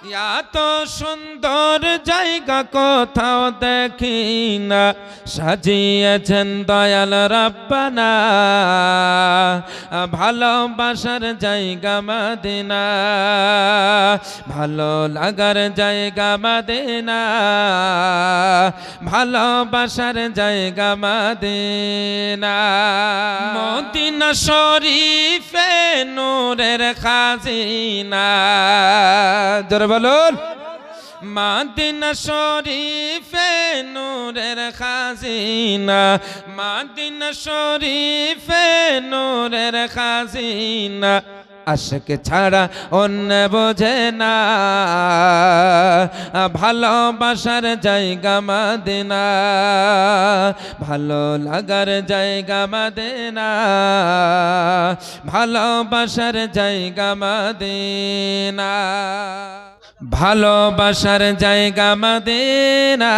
এত সুন্দর জায়গা কোথাও দেখি না সাজিয়েছেন দয়াল রব্বানা। ভালোবাসার জায়গা মদিনা। ভালো লাগার জায়গা মদিনা ভালোবাসার জায়গা মদিনা। মদিনা শরীফে নূরের খাজিনা। জোরে বলুন। মাদিনা শরীফে নূরের খাজিনা। মাদিনা শরীফে নূরের খাজিনা। আশক ছাড়া অন্য বোঝে না। ভালোবাসার জায়গা মাদিনা, ভালো লাগার জায়গা মাদিনা ভালোবাসার জায়গা মাদিনা। ভালোবাসার জায়গা মাদিনা।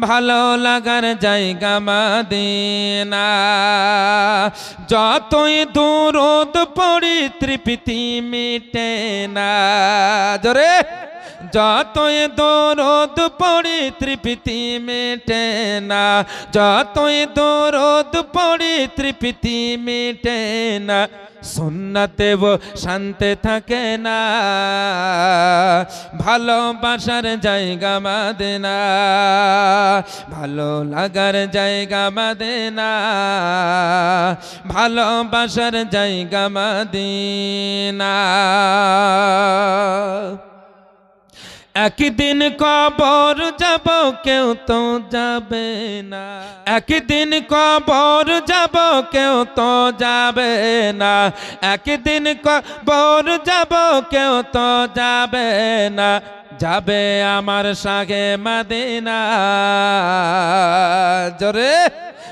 ভালো লাগার জায়গা মাদিনা। যতই দূরত পড়ি তৃপ্তি মিটে না। জোরে। যতই দরদ পড়ি তৃপ্তি মেটে না, যতই দরদ পড়ি তৃপ্তি মেটে না, সুন্নাতে ও শান্তে থাকে না। ভালোবাসার জায়গা মাদেনা, ভালো লাগার জায়গা মাদেনা ভালোবাসার জায়গা মাদিনা। একদিন কবর যাব, কেউ তো যাবে না। একদিন কবর যাব, কেউ তো যাবে না। একদিন কবর যাব, কেউ তো যাবে না। যাবে আমার সাগে মাদিনা। জোরে।